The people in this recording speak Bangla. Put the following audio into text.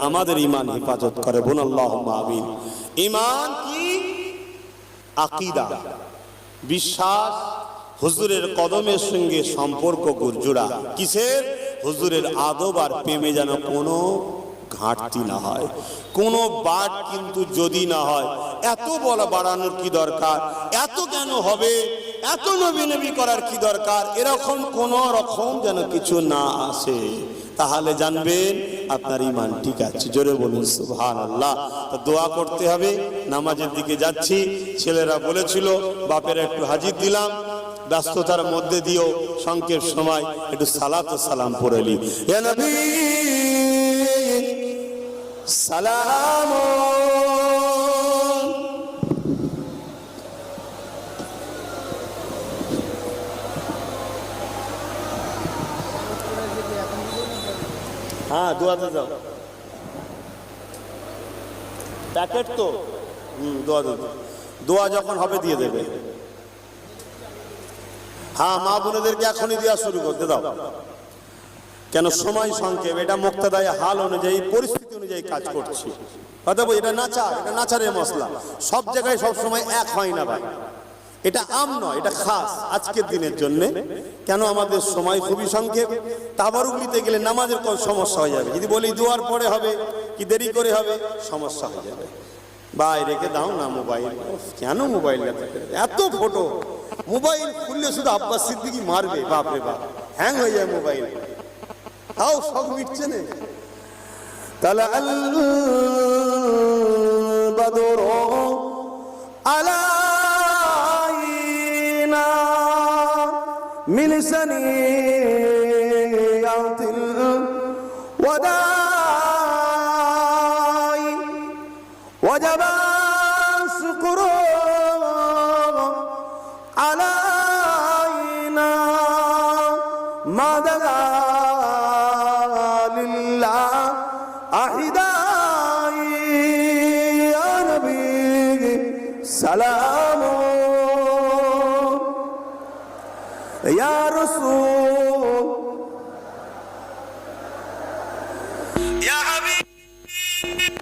আমাদের ইমান হেফাজত করে। বোন আল্লাহ আমিন। ইমান কি? আকিদা। বিশ্বাস, হুজুরের কদমের সঙ্গে সম্পর্ক গুরজুড়া। কিসের? হুজুরের আদব আর প্রেমে যেন কোনো ঘাটতি না হয়। কোনো বাট কিন্তু যদি না হয়, এত বলা বাড়ানোর কি দরকার? এত কেন হবে? এত নবী নবী করার কি দরকার? এরকম কোন রকম যেন কিছু না আসে। তাহলে জানবেন আপনার ইমান ঠিক আছে, জোরে বলুন সুহান আল্লাহ দোয়া করতে হবে, নামাজের দিকে যাচ্ছি, ছেলেরা বলেছিল, বাপের একটু হাজির দিলাম, ব্যস্ততার মধ্যে দিয়েও সংক্ষেপ সময়, একটু সালাত সালাম পড়ে নি সালাম হ্যাঁ দোয়াতে যাও। প্যাকেট তো? হুম, দোয়া দেবে দোয়া যখন হবে দিয়ে দেবে। হ্যাঁ মা বোনেদেরকে এখনই দেওয়া শুরু করতে দাও। কেন সময় সংক্ষেপ, এটা মুক্তাদায় হাল অনুযায়ী, পরিস্থিতি অনুযায়ী কাজ করছি। বলি এটা নাচার, এটা নাচারের মশলা। সব জায়গায় সব সময় এক হয় না ভাই। এটা আম নয়, এটা খাস আজকের দিনের জন্য। কেন আমাদের সময় খুবই সংক্ষেপ? তাবারুক নিতে গেলে নামাজের কোন সমস্যা হয়ে যাবে? যদি বলি দুয়ার পরে হবে, কি দেরি করে হবে? সমস্যা হয়ে যাবে। ভাই, রেখে দাও না মোবাইল। কেন মোবাইল এত ফটো। মোবাইল খুললে শুধু আব্বাস সিদ্দিকি মারবে বাপরে বাপ। হ্যাং হয়ে যায় মোবাইল। তাও সব মিটছে না। তাহলে আল من سنيات الوداع. وجب الشكر علينا ما دعا لله أحداي. يا نبي سلام. ইয়া রাসূল ইয়া হাবিব